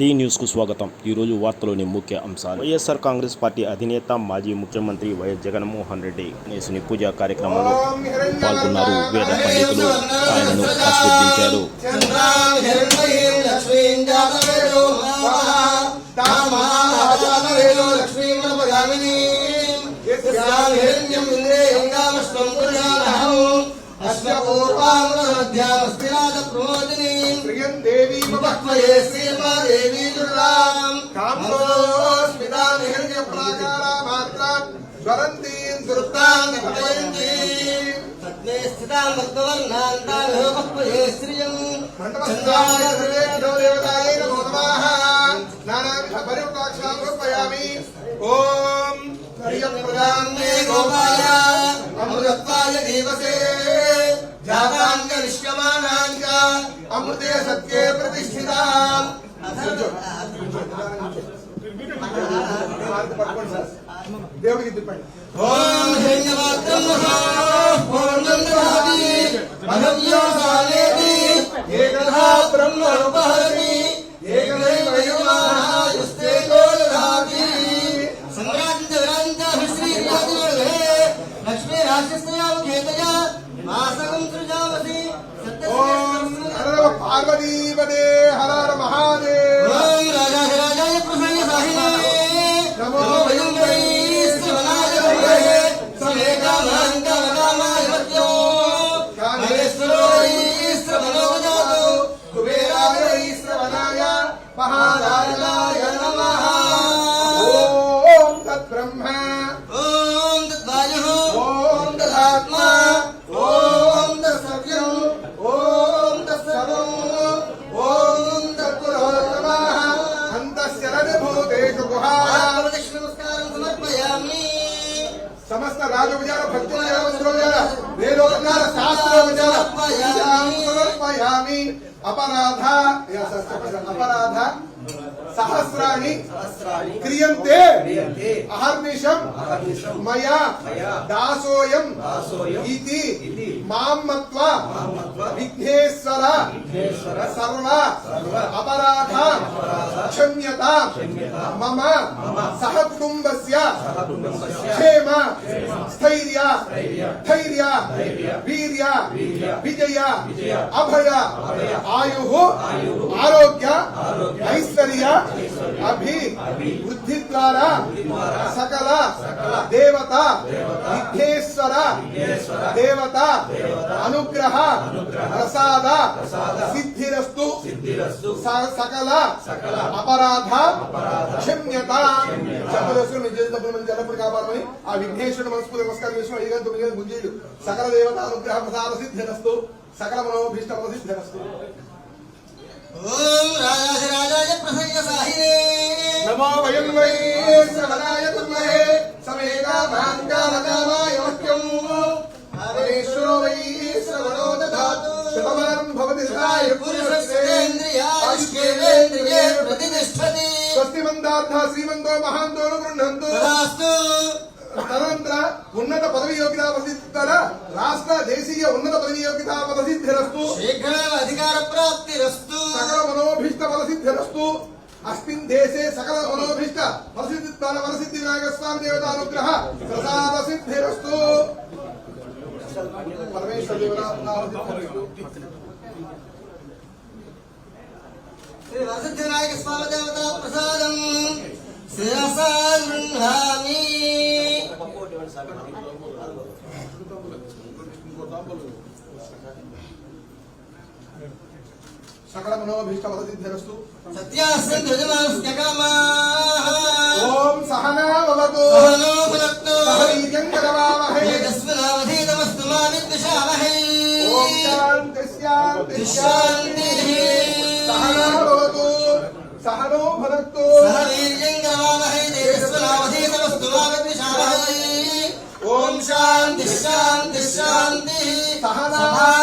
D న్యూస్కు స్వాగతం ఈరోజు వార్తలోని ముఖ్య అంశాలు వైఎస్ఆర్ కాంగ్రెస్ పార్టీ అధినేత మాజీ ముఖ్యమంత్రి వైఎస్ జగన్మోహన్ రెడ్డి నేసుని పూజా కార్యక్రమంలో పాల్గొన్నారు వేద పండితులు ఆయనను ఆశీర్వదించారు ప్రియం దేవీ మమత్వయే శ్రీమాదేవీ దుర్గాం కామోస్మితాం హిరణ్య ప్రాకార మాత్రం జ్వలంతీం దుర్గాం నిపతయంతి మండపస్థాయ సర్వేభ్యో దేవతాయే నమో నమః నానావిధ పరివృతాక్షాం సమర్పయామి ఓం ప్రియం ప్రదాం మే గోపాయ అమృతత్వాయ దేవసే జాతాంగ అమృతే సత్యే ప్రతిష్ఠితాం దేవుడికి తిప్పండి ఓం హిరణ్యవాక్యం పూర్ణం దదాతి అహవ్యో సాలేతి ఏకదా బ్రహ్మణోపహరి ఏకదైవ యోమాయుస్తే దదాతి సంగ్రాంత విరాంత శ్రీ రాజే లక్ష్మీ రాశిస్తయాం కేతయ మాసకం సృజావసి ఓం హర పార్వతీపదే హర హర మహాదేవ ఓం రాజాధిరాజాయ ప్రసన్న సాహినే నమో వయం సమస్త రాజోపచార భక్తోపచార మంత్రోపచార వేదోపచార శాస్త్రోపచార పూజాం సమర్పయామి అపరాధ అపరాధ సహస్రాణి క్రియంతే అహర్నిశం మయా దాసోయం ఇతి మాం మత్వా విఘ్నేశ్వర సర్వ అపరాధ क्षम्यता। मम। सह कुटुम्बस्य। क्षेम। स्थर्य। धैर्य। वीर विजय। अभय। आयु। आरोग्य। ऐश्वर्य। अभि। बुद्धि द्वारा सकल। देवता। विद्धेश्वर देवता। अनुग्रह। प्रसाद। सिद्धि। సకల అపరాధ క్షమ్యత. చెప్పదర్శనం మీ చేతి తప్పులు మంచి ఎల్లప్పుడు కాపాడమని ఆ విఘ్నేశ్వరుడు మనస్ఫూర్తి నమస్కారం చేసిన అయ్యగారు తొమ్మిది గారు సకల దేవత అనుగ్రహ ప్రసాద సిద్ధిరస్తు సకల మనోభీష్ట ప్రసిద్ధిరస్తు ఓం రాజాధిరాజాయ ప్రసన్న సాహినే నమో వయం వై శ్రవణాయ మందార్థ శ్రీమంతో మహాంతో గృహంతు తదనంతర ఉన్నత పదవి యోగ్యతా ప్రసిద్ధర రాష్ట్ర దేశీయ ఉన్నత పదవి యోగ్యతా ప్రసిద్ధిరస్తు శీఘ్రమేవ అధికార ప్రాప్తిరస్తు. సకల మనోభీష్ట ఫలసిద్ధిరస్తు అస్మిన్ దేశే సకల మనోభీష్ట ఫలసిద్ధి వరసిద్ధి వినాయక స్వామి దేవతానుగ్రహ ప్రసాద సిద్ధిరస్తు. పరమేశ్వర వరసిద్ధి వినాయక స్వామి దేవత ప్రసాదం శిరసా గృహామి సకల మనోభీష్ట ఫలసిద్ధిరస్తు సత్యాస్య ధ్వజమాస్య కామాః ఓం సహనావతు సహనో భునక్తు సహవీర్యం కరవావహై తస్మినావధీతమస్తు మా విద్విషావహై ఓం శాంతి శాంతి సహనో కరవావహై తస్మినావధీతమస్తు మా విద్విషావహై ఓం శాంతి శాంతి శాంతి. సహనా సహాయ నమః